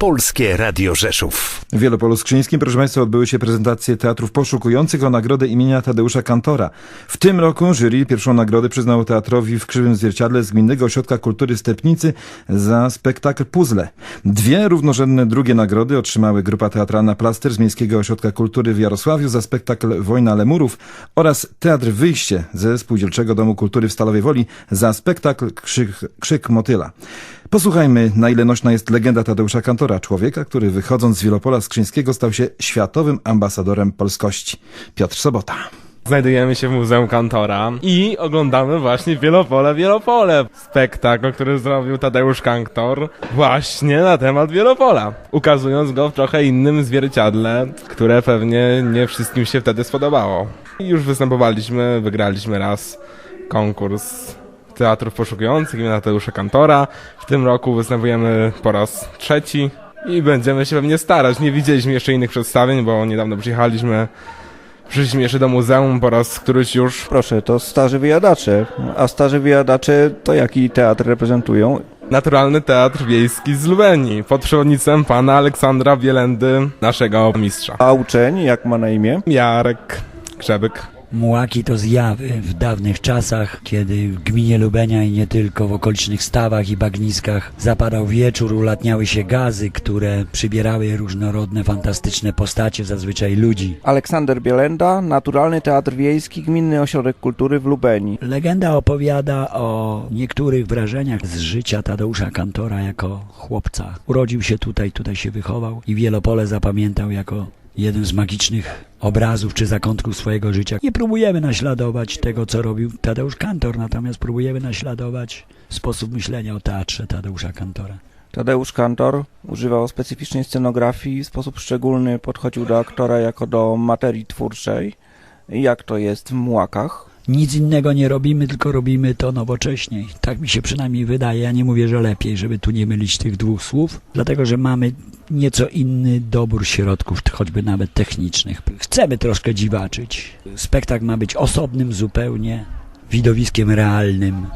Polskie Radio Rzeszów. W Wielopolu Skrzyńskim, proszę Państwa, odbyły się prezentacje teatrów poszukujących o nagrodę imienia Tadeusza Kantora. W tym roku jury pierwszą nagrodę przyznało teatrowi w Krzywym Zwierciadle z Gminnego Ośrodka Kultury Stepnicy za spektakl Puzzle. Dwie równorzędne drugie nagrody otrzymały grupa teatralna Plaster z Miejskiego Ośrodka Kultury w Jarosławiu za spektakl Wojna Lemurów oraz Teatr Wyjście ze Spółdzielczego Domu Kultury w Stalowej Woli za spektakl Krzyk, Krzyk Motyla. Posłuchajmy, na ile nośna jest legenda Tadeusza Kantora, człowieka, który wychodząc z Wielopola Skrzyńskiego stał się światowym ambasadorem polskości. Piotr Sobota. Znajdujemy się w Muzeum Kantora i oglądamy właśnie Wielopole, Wielopole. Spektakl, który zrobił Tadeusz Kantor właśnie na temat Wielopola. Ukazując go w trochę innym zwierciadle, które pewnie nie wszystkim się wtedy spodobało. Już występowaliśmy, wygraliśmy raz konkurs teatrów poszukujących imienia Tadeusza Kantora. W tym roku występujemy po raz trzeci i będziemy się pewnie starać. Nie widzieliśmy jeszcze innych przedstawień, bo niedawno przyjechaliśmy Przyszliśmy jeszcze do muzeum po raz któryś już. Proszę, to starzy wyjadacze. A starzy wyjadacze to jaki teatr reprezentują? Naturalny Teatr Wiejski z Lubenii pod przewodnictwem pana Aleksandra Bielendy, naszego mistrza. A uczeń, jak ma na imię? Jarek Grzebyk. Mułaki to zjawy w dawnych czasach, kiedy w gminie Lubenia i nie tylko w okolicznych stawach i bagniskach zapadał wieczór, ulatniały się gazy, które przybierały różnorodne, fantastyczne postacie, zazwyczaj ludzi. Aleksander Bielenda, Naturalny Teatr Wiejski, Gminny Ośrodek Kultury w Lubenii. Legenda opowiada o niektórych wrażeniach z życia Tadeusza Kantora jako chłopca. Urodził się tutaj, tutaj się wychował i Wielopole zapamiętał jako jeden z magicznych obrazów czy zakątków swojego życia. Nie próbujemy naśladować tego, co robił Tadeusz Kantor, natomiast próbujemy naśladować sposób myślenia o teatrze Tadeusza Kantora. Tadeusz Kantor używał specyficznej scenografii, w sposób szczególny podchodził do aktora jako do materii twórczej. Jak to jest w Mułakach? Nic innego nie robimy, tylko robimy to nowocześniej. Tak mi się przynajmniej wydaje. Ja nie mówię, że lepiej, żeby tu nie mylić tych dwóch słów, dlatego że mamy nieco inny dobór środków, choćby nawet technicznych. Chcemy troszkę dziwaczyć. Spektakl ma być osobnym zupełnie widowiskiem realnym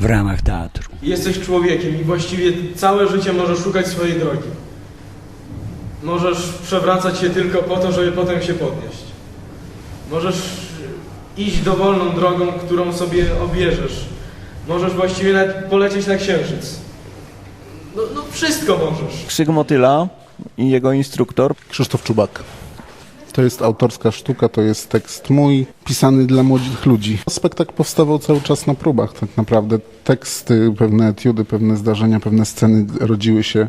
w ramach teatru. Jesteś człowiekiem i właściwie całe życie możesz szukać swojej drogi. Możesz przewracać się tylko po to, żeby potem się podnieść. Możesz iść dowolną drogą, którą sobie obierzesz. Możesz właściwie nawet polecieć na księżyc. No, no wszystko możesz. Krzyk Motyla i jego instruktor. Krzysztof Czubak. To jest autorska sztuka, to jest tekst mój, pisany dla młodych ludzi. Spektakl powstawał cały czas na próbach, tak naprawdę. Teksty, pewne etiudy, pewne zdarzenia, pewne sceny rodziły się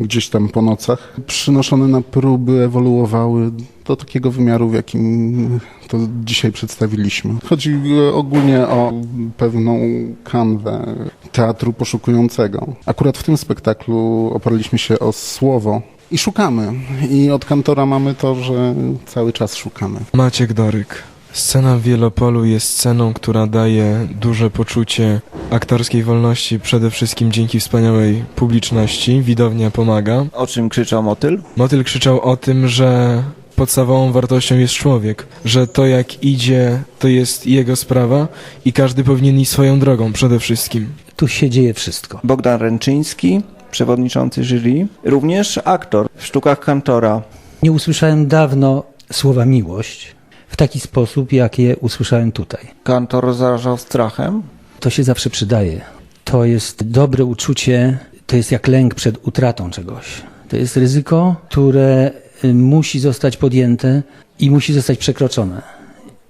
gdzieś tam po nocach. Przynoszone na próby ewoluowały do takiego wymiaru, w jakim to dzisiaj przedstawiliśmy. Chodzi ogólnie o pewną kanwę teatru poszukującego. Akurat w tym spektaklu oparliśmy się o słowo i szukamy. I od kantora mamy to, że cały czas szukamy. Maciek Doryk. Scena w Wielopolu jest sceną, która daje duże poczucie aktorskiej wolności, przede wszystkim dzięki wspaniałej publiczności. Widownia pomaga. O czym krzyczał Motyl? Motyl krzyczał o tym, że podstawową wartością jest człowiek, że to jak idzie, to jest jego sprawa i każdy powinien iść swoją drogą przede wszystkim. Tu się dzieje wszystko. Bogdan Ręczyński, przewodniczący jury. Również aktor w sztukach kantora. Nie usłyszałem dawno słowa miłość w taki sposób, jak je usłyszałem tutaj. Kantor zarażał strachem. To się zawsze przydaje. To jest dobre uczucie, to jest jak lęk przed utratą czegoś. To jest ryzyko, które y, musi zostać podjęte i musi zostać przekroczone.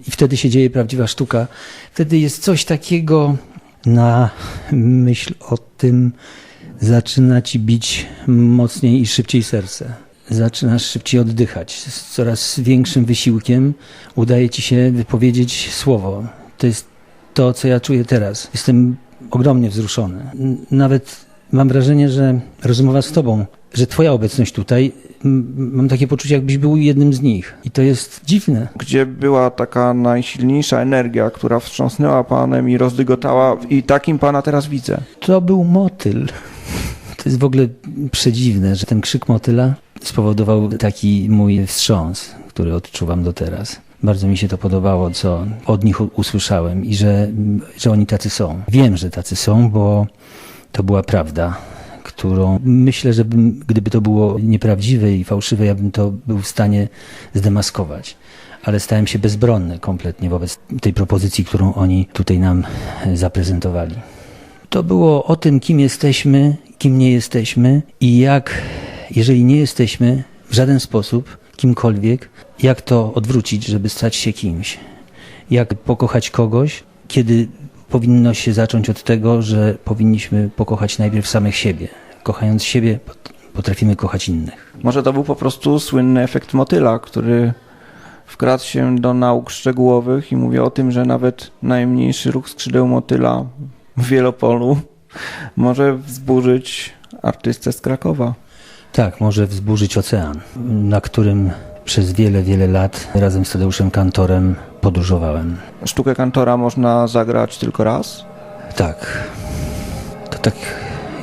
I wtedy się dzieje prawdziwa sztuka. Wtedy jest coś takiego na myśl o tym, zaczyna ci bić mocniej i szybciej serce. Zaczynasz szybciej oddychać. Z coraz większym wysiłkiem udaje ci się wypowiedzieć słowo. To jest to, co ja czuję teraz. Jestem ogromnie wzruszony. Nawet mam wrażenie, że rozmowa z tobą, że twoja obecność tutaj, mam takie poczucie, jakbyś był jednym z nich. I to jest dziwne. Gdzie była taka najsilniejsza energia, która wstrząsnęła panem i rozdygotała i takim pana teraz widzę. To był motyl. To jest w ogóle przedziwne, że ten krzyk motyla spowodował taki mój wstrząs, który odczuwam do teraz. Bardzo mi się to podobało, co od nich usłyszałem i że, że oni tacy są. Wiem, że tacy są, bo to była prawda, którą myślę, że bym, gdyby to było nieprawdziwe i fałszywe, ja bym to był w stanie zdemaskować. Ale stałem się bezbronny kompletnie wobec tej propozycji, którą oni tutaj nam zaprezentowali. To było o tym, kim jesteśmy, kim nie jesteśmy i jak, jeżeli nie jesteśmy w żaden sposób kimkolwiek, jak to odwrócić, żeby stać się kimś. Jak pokochać kogoś, kiedy powinno się zacząć od tego, że powinniśmy pokochać najpierw samych siebie. Kochając siebie, pot- potrafimy kochać innych. Może to był po prostu słynny efekt motyla, który wkradł się do nauk szczegółowych i mówi o tym, że nawet najmniejszy ruch skrzydeł motyla w Wielopolu może wzburzyć artystę z Krakowa. Tak, może wzburzyć ocean, na którym przez wiele, wiele lat razem z Tadeuszem Kantorem podróżowałem. Sztukę kantora można zagrać tylko raz? Tak. To tak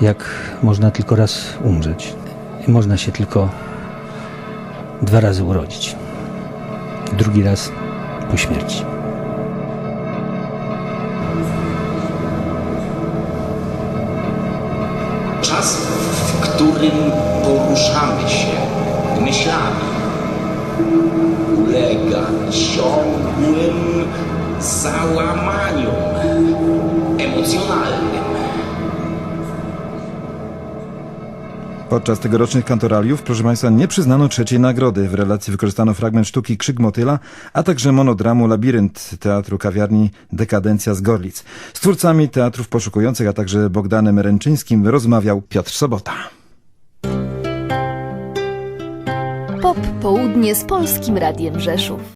jak można tylko raz umrzeć. I można się tylko dwa razy urodzić. Drugi raz po śmierci. Czas, którym poruszamy się myślami, ulega ciągłym załamaniom emocjonalnym. Podczas tegorocznych kantoraliów, proszę Państwa, nie przyznano trzeciej nagrody. W relacji wykorzystano fragment sztuki Krzyk Motyla, a także monodramu Labirynt Teatru Kawiarni Dekadencja z Gorlic. Z twórcami teatrów poszukujących, a także Bogdanem Ręczyńskim rozmawiał Piotr Sobota. Pop Południe z Polskim Radiem Rzeszów.